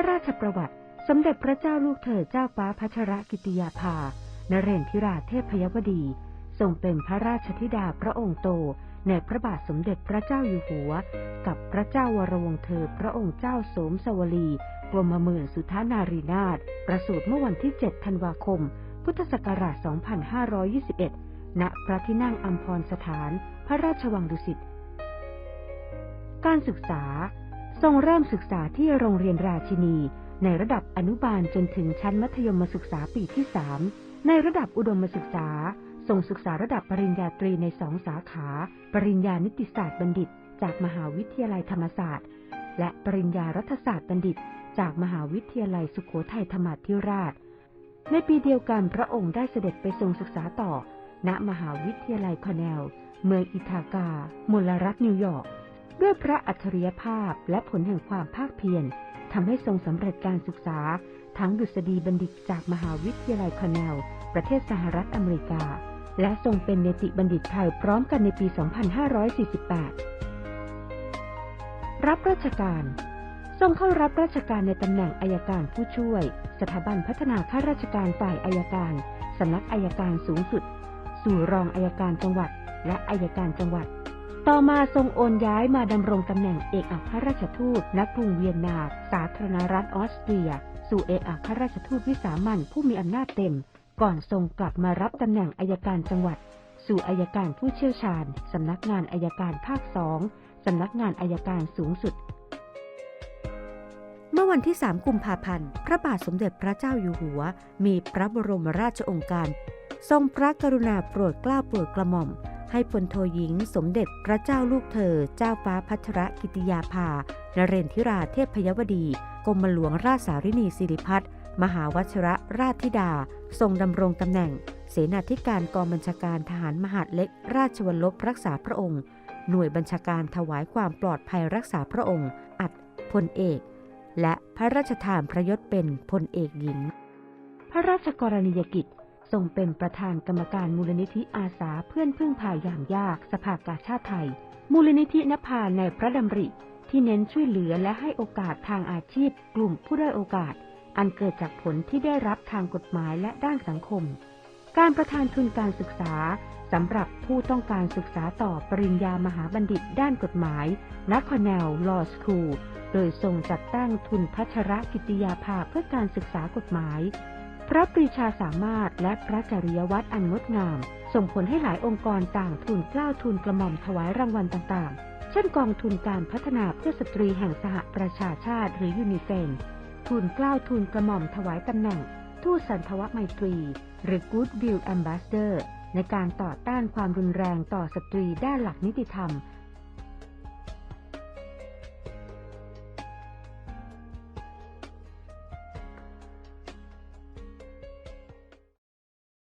พระราชประวัติ สมเด็จพระเจ้าลูกเธอเจ้าฟ้าพัชรกิติยาภานเรนทิราเทพยวดี ทรงเป็นพระราชธิดาพระองค์โตในพระบาทสมเด็จพระเจ้าอยู่หัว กับพระเจ้าวรวงเธอพระองค์เจ้าโสมสวลีกรมหมื่นสุทานารีนาถประสูติเมื่อวันที่ 7 ธันวาคม พุทธศักราช 2521 ณ พระที่นั่งอัมพรสถาน พระราชวังดุสิต การศึกษา ทรงเริ่มศึกษาที่โรงเรียนราชินี ในระดับอนุบาลจนถึงชั้นมัธยมศึกษาปีที่3ในระดับอุดมศึกษาทรงศึกษาระดับปริญญาตรีในสองสาขา ปริญญานิติศาสตร์บัณฑิต จากมหาวิทยาลัยธรรมศาสตร์ และปริญญารัฐศาสตร์บัณฑิต จากมหาวิทยาลัยสุโขทัยธรรมาธิราช ในปีเดียวกันพระองค์ได้เสด็จไปทรงศึกษาต่อ ณมหาวิทยาลัยคอร์เนล เมืองอิทากา มลรัฐนิวยอร์ก ด้วยพระอัจฉริยภาพและผลแห่งความภาคเพียรทำให้ทรงสำเร็จการศึกษา ทั้งดุษฎีบัณฑิตจากมหาวิทยาลัยคอร์เนลประเทศสหรัฐอเมริกา และทรงเป็นเนติบัณฑิตไทยพร้อมกันในปี 2548 รับราชการ ทรงเข้ารับราชการในตำแหน่งอายการผู้ช่วย สถาบันพัฒนาข้าราชการฝ่ายอายการสำนักอายการสูงสุด สู่รองอายการจังหวัด และอายการจังหวัด ต่อมาทรงโอนย้ายมาดำรงตำแหน่งเอกอัครราชทูตณกรุงเวียนนา สาธารณรัฐออสเตรีย สู่เอกอัครราชทูตวิสามันผู้มีอำนาจเต็ม ก่อนทรงกลับมารับตำแหน่งอายการจังหวัด สู่อายการผู้เชี่ยวชาญ สำนักงานอายการภาคสองสำนักงานอายการสูงสุด เมื่อวันที่ 3 กุมภาพันธ์ พระบาทสมเด็จพระเจ้าอยู่หัว มีพระบรมราชโองการ ทรงพระกรุณาโปรดเกล้าโปรดกระหม่อม ให้พลโทหญิงสมเด็จพระเจ้าลูกเธอ เจ้าฟ้าพัชรกิติยาภานเรนทิราเทพยวดีกรมหลวงราชสารินีสิริพัฒน์มหาวชระราชธิดา ทรงดำรงตำแหน่ง เสนาธิการกองบัญชาการทหารมหาดเล็ก ราชวัลลบรักษาพระองค์ หน่วยบัญชาการถวายความปลอดภัยรักษาพระองค์ อัดพลเอก และพระราชทานพระยศเป็นพลเอกหญิง พระราชกรณียกิจ ทรงเป็นประธานกรรมการมูลนิธิอาสาเพื่อนพึ่งพายามยากสภากาชาติไทย มูลนิธินภาในพระดำริ ที่เน้นช่วยเหลือและให้โอกาสทางอาชีพ กลุ่มผู้ได้โอกาส อันเกิดจากผลที่ได้รับทางกฎหมายและด้านสังคม การประทานทุนการศึกษาสำหรับผู้ต้องการศึกษาต่อปริญญามหาบัณฑิตด้านกฎหมายณคอนเนลลอสคูล โดยทรงจัดตั้งทุนพัชรกิติยาภาเพื่อการศึกษากฎหมาย พระปรีชาสามารถและพระจริยวัตรอันงดงาม ส่งผลให้หลายองค์กรต่างทุนกล้าทุนกระหม่อมถวายรางวัลต่างๆ เช่นกองทุนการพัฒนาเพื่อสตรีแห่งสหประชาชาติหรือยูนิเฟน ทุนกล้าทุนกระหม่อมถวายตำแหน่ง ทูตสันทวไมตรี หรือ Goodwill Ambassador ในการต่อต้านความรุนแรงต่อสตรีด้านหลักนิติธรรม